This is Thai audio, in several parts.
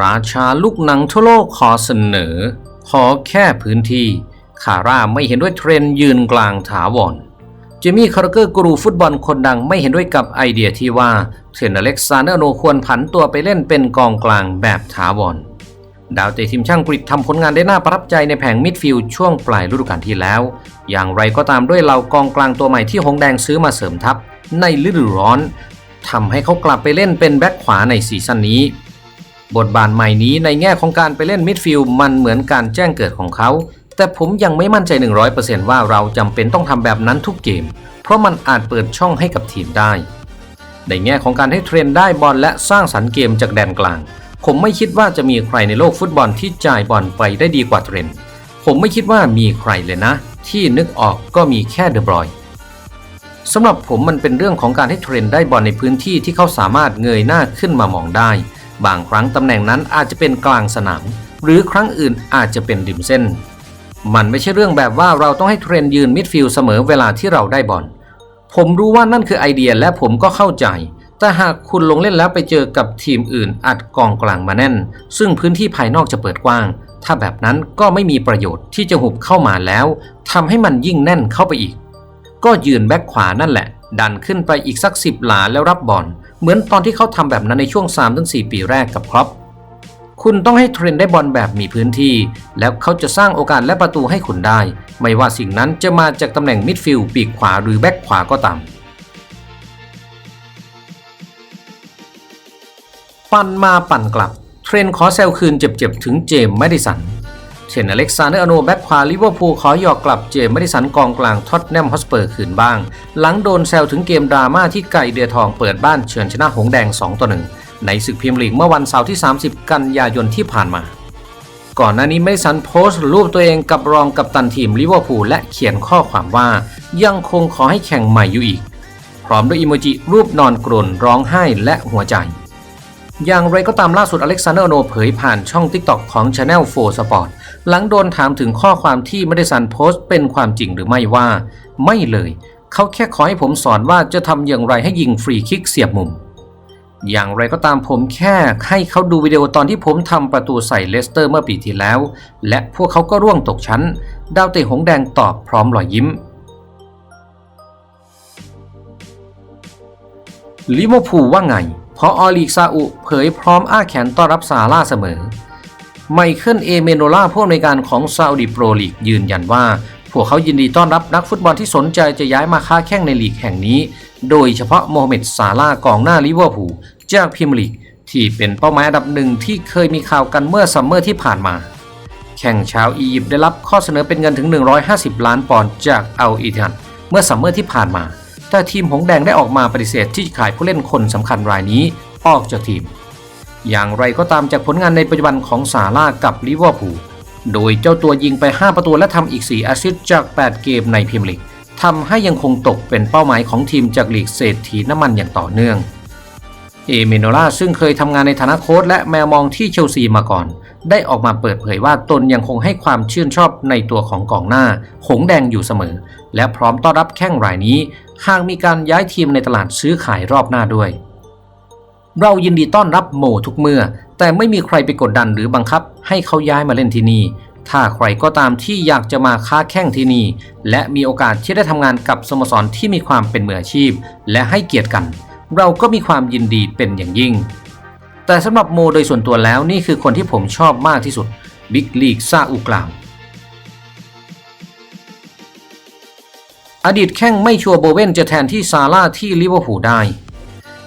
ราชาลูกหนังทั่วโลกขอเสนอ ขอแค่พื้นที่ คาร่าไม่เห็นด้วยเทรนยืนกลางถาวรเจมี่คาร์เกอร์กรูฟุตบอลคนดังไม่เห็นด้วยกับไอเดียที่ว่าเทรนอเล็กซานเดอร์โนควรผันตัวไปเล่นเป็นกองกลางแบบถาวรดาวเตะทีมช่างกรีกทำผลงานได้น่าประทับใจในแผงมิดฟิลด์ช่วงปลายฤดูกาลที่แล้ว อย่างไรก็ตามด้วยเหล่ากองกลางตัวใหม่ที่หงแดงซื้อมาเสริมทัพในฤดูร้อนทำให้เขากลับไปเล่นเป็นแบ็คขวาในซีซั่นนี้ บทบาทใหม่นี้ในแง่ของการไปเล่นมิดฟิลด์มันเหมือนการแจ้งเกิดของเขา แต่ผมยังไม่มั่นใจ 100%ว่าเราจำเป็นต้องทำแบบนั้นทุกเกม เพราะมันอาจเปิดช่องให้กับทีมได้ ในแง่ของการให้เทรนได้บอลและสร้างสรรค์เกมจากแดนกลาง ผมไม่คิดว่าจะมีใครในโลกฟุตบอลที่จ่ายบอลไปได้ดีกว่าเทรนผมไม่คิดว่ามีใครเลยนะ ที่นึกออกก็มีแค่เดบรอยสำหรับผมมันเป็นเรื่องของการให้เทรนได้บอลในพื้นที่ที่เขาสามารถเงยหน้าขึ้นมามองได้ บางครั้งตำแหน่งนั้นอาจจะเป็นกลางสนาม หรือครั้งอื่นอาจจะเป็นริมเส้น มันไม่ใช่เรื่องแบบว่าเราต้องให้เทรนยืนมิดฟิลด์เสมอเวลาที่เราได้บอลผมรู้ว่านั่นคือไอเดียและผมก็เข้าใจ แต่หากคุณลงเล่นแล้วไปเจอกับทีมอื่นอัดกองกลางมาแน่น ซึ่งพื้นที่ภายนอกจะเปิดกว้าง ถ้าแบบนั้นก็ไม่มีประโยชน์ที่จะหุบเข้ามาแล้วทำให้มันยิ่งแน่นเข้าไปอีก ก็ยืนแบ็คขวานั่นแหละ ดันขึ้นไปอีกสักสิบหลาแล้วรับบอล เหมือนตอนที่เขาทำแบบนั้นในช่วง 3-4 ปีแรกกับครอปคุณต้องให้เทรนได้บอลแบบมีพื้นที่ แล้วเขาจะสร้างโอกาสและประตูให้คุณได้ ไม่ว่าสิ่งนั้นจะมาจากตำแหน่งมิดฟิลด์ปีกขวาหรือแบ็คขวาก็ตามปั่นมาปั่นกลับ เทรนขอแซวคืนเจ็บๆ ถึงเจมส์แมดิสัน เช่นอเล็กซานเดอร์อโนแบ็คขวาลิเวอร์พูลขอหยอกกลับเจมส์มดิสันกองกลางท็อตแนมฮอสเปอร์คืนบ้าง หลังโดนแซวถึงเกมดราม่าที่ไก่เดือทองเปิดบ้านเฉือนชนะหงแดง 2 ต่อ 1 ในศึกพรีเมียร์ลีกเมื่อวันเสาร์ที่ 30 กันยายนที่ผ่านมา ก่อนหน้านี้มดิสันโพสต์รูปตัวเองกับรองกัปตันทีมลิเวอร์พูลและเขียนข้อความว่า ยังคงขอให้แข่งใหม่อยู่อีก พร้อมด้วยอิโมจิรูปนอนกรนร้องไห้และหัวใจ อย่างไรก็ตามล่าสุดอเล็กซานเดอร์โนเผยผ่านช่อง TikTok ของ Channel 4 Sport หลังโดนถามถึงข้อความที่ไม่ได้สันโพสต์เป็นความจริงหรือไม่ว่า ไม่เลย เขาแค่ขอให้ผมสอนว่าจะทำอย่างไรให้ยิงฟรีคิกเสียบมุม อย่างไรก็ตามผมแค่ให้เขาดูวิดีโอตอนที่ผมทำประตูใส่เลสเตอร์เมื่อปีที่แล้ว และพวกเขาก็ร่วงตกชั้น ดาวเตะหงแดงตอบพร้อมรอยยิ้มลิเวอร์พูลว่าไง พราะออลีกซาอุเผยพร้อมอ้าแขนต้อนรับซาร่าเสมอ ไมเคิลเอเมโนล่าผู้อำนวยการของซาอุดิโปรลีกยืนยันว่า พวกเขายินดีต้อนรับนักฟุตบอลที่สนใจจะย้ายมาค้าแข่งในลีกแห่งนี้ โดยเฉพาะโมฮัมเหม็ดซาร่ากองหน้าลิเวอร์พูลจากพรีเมียร์ลีกที่เป็นเป้าหมายอันดับหนึ่งที่เคยมีข่าวกันเมื่อซัมเมอร์ที่ผ่านมา แข่งชาวอียิปต์ได้รับข้อเสนอเป็นเงินถึง 150 ล้านปอนด์จากอัลอิทันเมื่อซัมเมอร์ที่ผ่านมา แต่ทีมหงแดงได้ออกมาปฏิเสธที่จะขายผู้เล่นคนสำคัญรายนี้ออกจากทีม อย่างไรก็ตามจากผลงานในปัจจุบันของซาร่ากับลิเวอร์พูลโดยเจ้าตัวยิงไป 5 ประตูและทำอีก 4 แอสซิสต์จาก 8 เกมในพรีเมียร์ลีกทำให้ยังคงตกเป็นเป้าหมายของทีมจากลีกเศรษฐีน้ำมันอย่างต่อเนื่องเอเมโนล่าซึ่งเคยทำงานในฐานะโค้ชและแมวมองที่เชลซีมาก่อน ได้ออกมาเปิดเผยว่าตนยังคงให้ความชื่นชอบในตัวของกองหน้า หงแดงอยู่เสมอ และพร้อมต้อนรับแข้งรายนี้ หากมีการย้ายทีมในตลาดซื้อขายรอบหน้าด้วย เรายินดีต้อนรับโมทุกเมื่อ แต่ไม่มีใครไปกดดันหรือบังคับ ให้เขาย้ายมาเล่นที่นี่ ถ้าใครก็ตามที่อยากจะมาค้าแข่งที่นี่ และมีโอกาสที่ได้ทำงานกับสโมสรที่มีความเป็นมืออาชีพ และให้เกียรติกัน เราก็มีความยินดีเป็นอย่างยิ่ง แต่สำหรับโมโดยส่วนตัวแล้วนี่คือคนที่ผมชอบมากที่สุดบิ๊กลีกซาอุกล่าว อดีตแข้งไม่ชัวร์โบเวนจะแทนที่ซาร่าที่ลิเวอร์พูลได้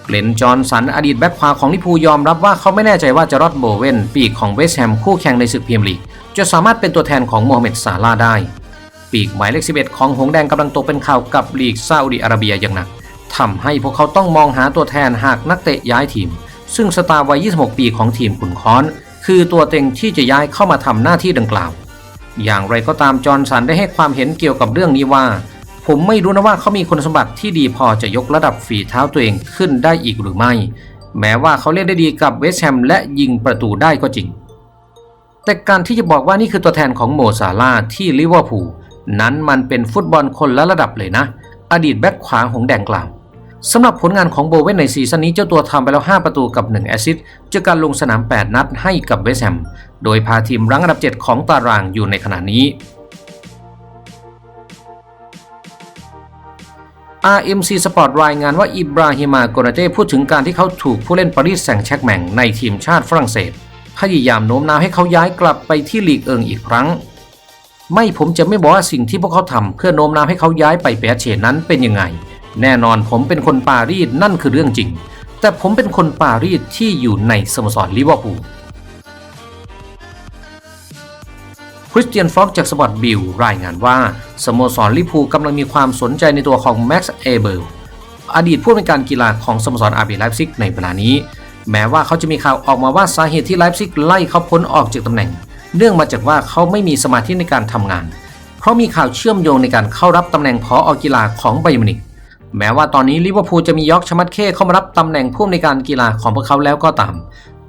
เกลนจอห์นสันอดีตแบ็คขวาของลิเวอร์พูลยอมรับว่าเขาไม่แน่ใจว่าจะรอดโบเวนปีกของเวสต์แฮมคู่แข่งในศึกพรีเมียร์ลีกจะสามารถเป็นตัวแทนของโมฮัมเหม็ดซาร่าได้ ปีกหมายเลข 11 ของหงแดงกำลังตกเป็นข่าวกับลีกซาอุดิอาระเบียอย่างหนักทำให้พวกเขาต้องมองหาตัวแทนหากนักเตะย้ายทีม ซึ่งสตาร์วัย 26 ปีของทีมขุนค้อน คือตัวเต็งที่จะย้ายเข้ามาทำหน้าที่ดังกล่าว อย่างไรก็ตามจอห์นสันได้ให้ความเห็นเกี่ยวกับเรื่องนี้ว่า ผมไม่รู้นะว่าเขามีคุณสมบัติที่ดีพอจะยกระดับฝีเท้าตัวเองขึ้นได้อีกหรือไม่ แม้ว่าเขาเล่นได้ดีกับเวสแฮมและยิงประตูได้ก็จริง แต่การที่จะบอกว่านี่คือตัวแทนของโมซาลาที่ลิเวอร์พูลนั้นมันเป็นฟุตบอลคนละระดับเลยนะ อดีตแบ็คขวาหงแดงกล่าวสำหรับผลงานของโบเวนในซีซั่นนี้เจ้าตัวทำไปแล้ว 5 ประตูกับ 1 แอซิสต์จากการลงสนาม 8 นัดให้กับเวสแฮม โดยพาทีมรั้งอันดับ 7 ของตารางอยู่ในขณะนี้ RMC Sport รายงานว่าอิบราฮิมาโกนาเต้พูดถึงการที่เขาถูกผู้เล่นปารีสแซงต์แชกแมงในทีมชาติฝรั่งเศส พยายามโน้มน้าวให้เขาย้ายกลับไปที่ลีกเอิงอีกครั้ง ไม่ผมจะไม่บอกว่าสิ่งที่พวกเขาทำเพื่อโน้มน้าวให้เขาย้ายไปเปียเชนนั้นเป็นยังไง แน่นอนผมเป็นคนปารีสนั่นคือเรื่องจริง แต่ผมเป็นคนปารีสที่อยู่ในสโมสรลิเวอร์พูล ริสเตียนฟ็อกจากสปอร์ตบิลรายงานว่า สโมสรลิพูกำลังมีความสนใจในตัวของแม็กซ์เอเบิลอดีตผู้อำนวยการกีฬาของสโมสรอาร์บีไลฟ์ซิกในเวลานี้ แม้ว่าเขาจะมีข่าวออกมาว่าสาเหตุที่ไลฟ์ซิกไล่เขาพ้นออกจากตำแหน่ง เนื่องมาจากว่าเขาไม่มีสมาธิในการทำงาน เพราะมีข่าวเชื่อมโยงในการเข้ารับตำแหน่งพออกีฬาของไบมินิกแม้ว่าตอนนี้ลิเวอร์พูลจะมียอร์กชมัดเข้เข้ามารับตำแหน่งผู้อำนวยการกีฬาของพวกเขาแล้วก็ตาม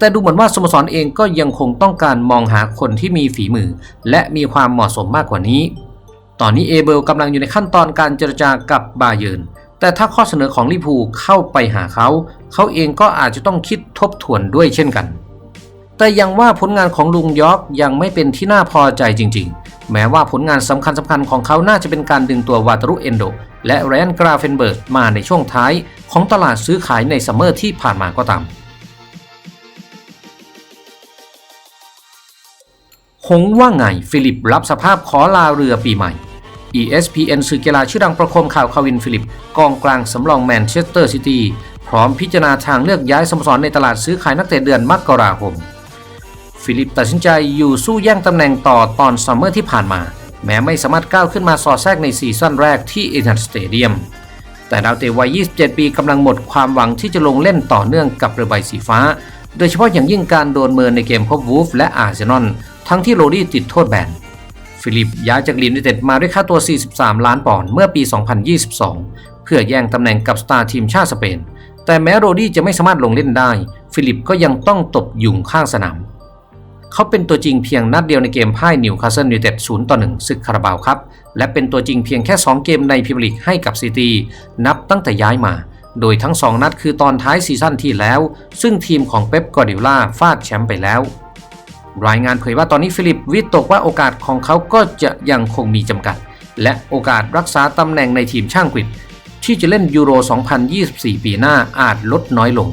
แต่ดูเหมือนว่าสโมสรเองก็ยังคงต้องการมองหาคนที่มีฝีมือ และมีความเหมาะสมมากกว่านี้ ตอนนี้เอเบลกำลังอยู่ในขั้นตอนการเจรจากับบาเยิร์นแต่ถ้าข้อเสนอของลิพูเข้าไปหาเขา เขาเองก็อาจจะต้องคิดทบทวนด้วยเช่นกัน แต่ยังว่าผลงานของลุงยอร์กยังไม่เป็นที่น่าพอใจจริง ๆ แม้ว่าผลงานสำคัญสำคัญของเขาน่าจะเป็นการดึงตัววาตารุเอนโด และแรนกราเฟนเบิร์กมาในช่วงท้ายของตลาดซื้อขายในซัมเมอร์ที่ผ่านมาก็ตาม หงว่าไง ฟิลิปรับสภาพขอลาเรือปีใหม่ ESPN สื่อกีฬาชื่อดังประคมข่าวคาวินฟิลิป กองกลางสำรองแมนเชสเตอร์ซิตี้พร้อมพิจารณาทางเลือกย้ายสโมสรในตลาดซื้อขายนักเตะเดือนมกราคม ฟิลิปตัดสินใจอยู่สู้แย่งตำแหน่งต่อตอนซัมเมอร์ที่ผ่านมา แม้ไม่สามารถก้าวขึ้นมาสอดแทรกในซีซั่นแรกที่เอทันสเตเดียม แต่ดาวเตะวัย 27 ปีกำลังหมดความหวังที่จะลงเล่นต่อเนื่องกับเรือใบสีฟ้า โดยเฉพาะอย่างยิ่งการโดนเมินในเกมพบวูฟและอาร์เซนอลทั้งที่โรดี้ติดโทษแบนฟิลิปย้ายจากลีดยูไนเต็ดมาด้วยค่าตัว 43 ล้านปอนด์เมื่อปี 2022 เพื่อแย่งตำแหน่งกับสตาร์ทีมชาติสเปน แต่แม้โรดี้จะไม่สามารถลงเล่นได้ ฟิลิปก็ยังต้องตบยุงข้างสนาม เขาเป็นตัวจริงเพียงนัดเดียวในเกมพ่ายนิวคาสเซิลยูไนเต็ด0ต่อ1ศึกคาราบาวครับ และเป็นตัวจริงเพียงแค่ 2 เกมในพรีเมียร์ลีกให้กับซิตี้นับตั้งแต่ย้ายมา โดยทั้ง2นัดคือตอนท้ายซีซั่นที่แล้ว ซึ่งทีมของเป๊ปกอร์ดิโอลาฟาดแชมป์ไปแล้ว รายงานเผยว่าตอนนี้ฟิลิปวิตกว่าโอกาสของเขาก็จะยังคงมีจำกัด และโอกาสรักษาตำแหน่งในทีมช่างกฤษที่จะเล่นยูโร 2024 ปีหน้าอาจลดน้อยลง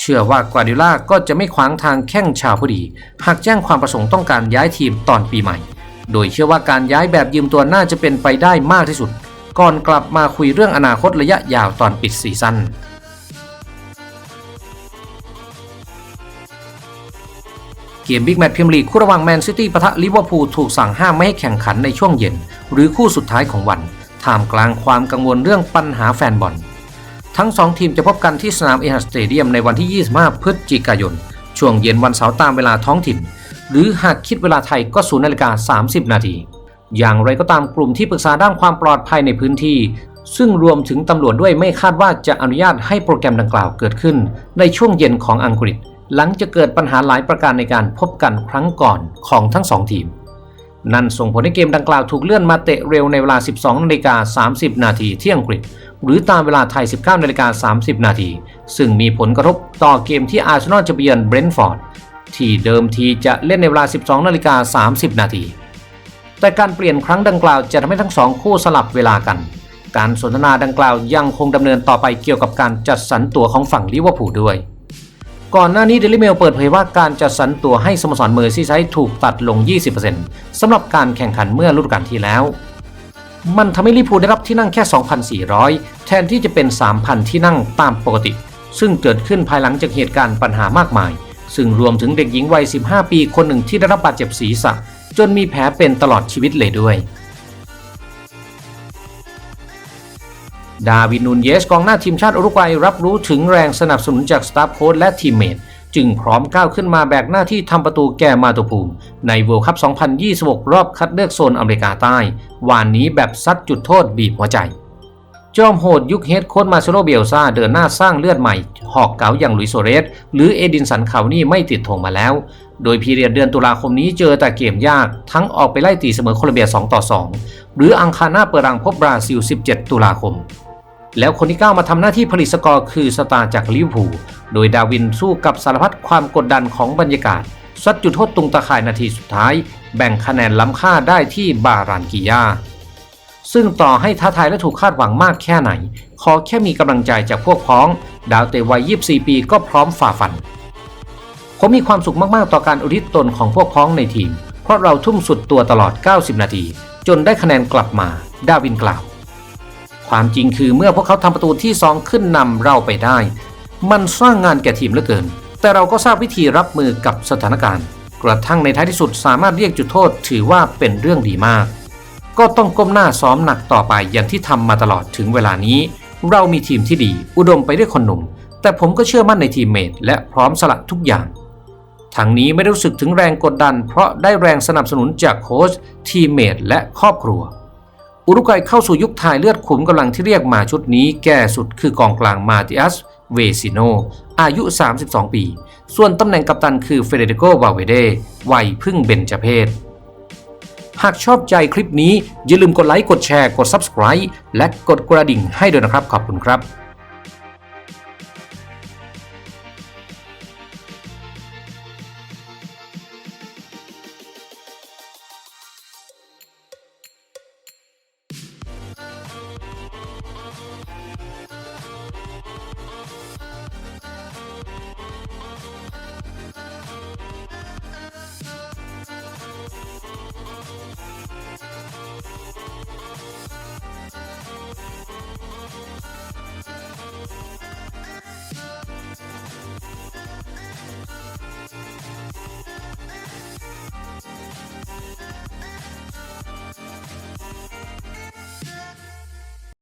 เชื่อว่ากวาดิโอลาก็จะไม่ขวางทางแข้งชาวผู้ดี หากแจ้งความประสงค์ต้องการย้ายทีมตอนปีใหม่ โดยเชื่อว่าการย้ายแบบยืมตัวน่าจะเป็นไปได้มากที่สุด ก่อนกลับมาคุยเรื่องอนาคตระยะยาวตอนปิดซีซั่นเกมบิ๊กแมตช์พรีเมียร์ลีกคู่ระหว่างแมนซิตี้ปะทะลิเวอร์พูลถูกสั่งห้ามไม่ให้แข่งขันในช่วงเย็น หรือคู่สุดท้ายของวันท่ามกลางความกังวลเรื่องปัญหาแฟนบอล ทั้ง 2 ทีมจะพบกันที่สนามเอฮัสสเตเดียมในวันที่ 25 พฤศจิกายน ช่วงเย็นวันเสาร์ตามเวลาท้องถิ่น หรือหากคิดเวลาไทยก็0นาฬิกา30 นาที อย่างไรก็ตามกลุ่มที่ปรึกษาด้านความปลอดภัยในพื้นที่ ซึ่งรวมถึงตำรวจด้วยไม่คาดว่าจะอนุญาตให้โปรแกรมดังกล่าวเกิดขึ้น ในช่วงเย็นของอังกฤษ หลังจะเกิดปัญหาหลายประการในการพบกันครั้งก่อนของทั้งสองทีม นั่นส่งผลให้เกมดังกล่าวถูกเลื่อนมาเตะเร็วในเวลา 12นาฬิกา30 นาทีที่อังกฤษ หรือตามเวลาไทย 19นาฬิกา30 นาทีซึ่งมีผลกระทบต่อเกมที่อาร์เซนอลจะเยือนเบรนท์ฟอร์ดที่เดิมทีจะเล่นในเวลา 12นาฬิกา30 นาที แต่การเปลี่ยนครั้งดังกล่าวจะทำให้ทั้งสองคู่สลับเวลากัน การสนทนาดังกล่าวยังคงดำเนินต่อไปเกี่ยวกับการจัดสรรตั๋วของฝั่งลิเวอร์พูลด้วย ก่อนหน้านี้เดลิเมลเปิดเผยว่าการจัดสรรตั๋วให้สโมสรเมอร์ซีไซด์ถูกตัดลง 20%สำหรับการแข่งขันเมื่อฤดูกาลที่แล้ว มันทำให้ลิเวอร์พูลได้รับที่นั่งแค่ 2,400 แทนที่จะเป็น 3,000 ที่นั่งตามปกติ ซึ่งเกิดขึ้นภายหลังจากเหตุการณ์ปัญหามากมายซึ่งรวมถึงเด็กหญิงวัย 15 ปีคนหนึ่งที่ได้รับบาดเจ็บศีรษะ จนมีแผลเป็นตลอดชีวิตเลยด้วย ดาวินนูนเยสกองหน้าทีมชาติอุรุกวัยรับรู้ถึงแรงสนับสนุนจากสตาฟโค้ชและทีมเมทจึงพร้อมก้าวขึ้นมาแบกหน้าที่ทำประตูแก่มาตุภูมิ ในเวิลด์คัพ 2026 รอบคัดเลือกโซนอเมริกาใต้ วานนี้แบบซัดจุดโทษบีบหัวใจ จอมโหดยุคเฮดโค้ชมาเซโลเบลซาเดินหน้าสร้างเลือดใหม่ หอกเก๋าอย่างลุยโซเรส หรือเอดินสันเขานี่ไม่ติดธงมาแล้ว โดยพีเรียดเดือนตุลาคมนี้เจอแต่เกมยากทั้งออกไปไล่ตีเสมอโคลอมเบีย 2 ต่อ 2 หรืออังคารหน้าเปิดรังพบบราซิล 17 ตุลาคม แล้วคนที่ก้าวมาทำหน้าที่ผลิตสกอร์คือสตาร์จากลิเวอร์พูลโดยดาวินสู้กับสารพัดความกดดันของบรรยากาศซัดจุดโทษตรงตะข่ายนาทีสุดท้าย แบ่งคะแนนล้ำค่าได้ที่บารานกิยาซึ่งต่อให้ท้าทายและถูกคาดหวังมากแค่ไหน ขอแค่มีกำลังใจจากพวกพ้อง ดาวเตะวัย 24 ปีก็พร้อมฝ่าฟัน ผมมีความสุขมากๆ ต่อการอุทิศตนของพวกพ้องในทีม เพราะเราทุ่มสุดตัวตลอด 90 นาที จนได้คะแนนกลับมา ดาวินกล่าว ความจริงคือเมื่อพวกเขาทำประตูที่ 2 ขึ้นนำเราไปได้ มันสร้างงานแก่ทีมเหลือเกิน แต่เราก็ทราบวิธีรับมือกับสถานการณ์ กระทั่งในท้ายที่สุดสามารถเรียกจุดโทษถือว่าเป็นเรื่องดีมาก ก็ต้องก้มหน้าซ้อมหนักต่อไปอย่างที่ทำมาตลอดถึงเวลานี้ เรามีทีมที่ดี อุดมไปด้วยคนหนุ่มแต่ผมก็เชื่อมั่นในทีมเมทและพร้อมสละทุกอย่าง ทั้งนี้ไม่ได้รู้สึกถึงแรงกดดัน เพราะได้แรงสนับสนุนจากโค้ชทีมเมทและครอบครัว อุรุกวัยเข้าสู่ยุคถ่ายเลือดขุมกำลังที่เรียกมาชุดนี้แก่สุดคือกองกลางมาติอัสเวซิโน อายุ 32 ปี ส่วนตำแหน่งกัปตันคือเฟเดริโกวาเวเดวัยพึ่งเบญจเพศหากชอบใจคลิปนี้อย่าลืมกดไลค์ กดแชร์ กด Subscribe และกดกระดิ่งให้ด้วยนะครับ ขอบคุณครับ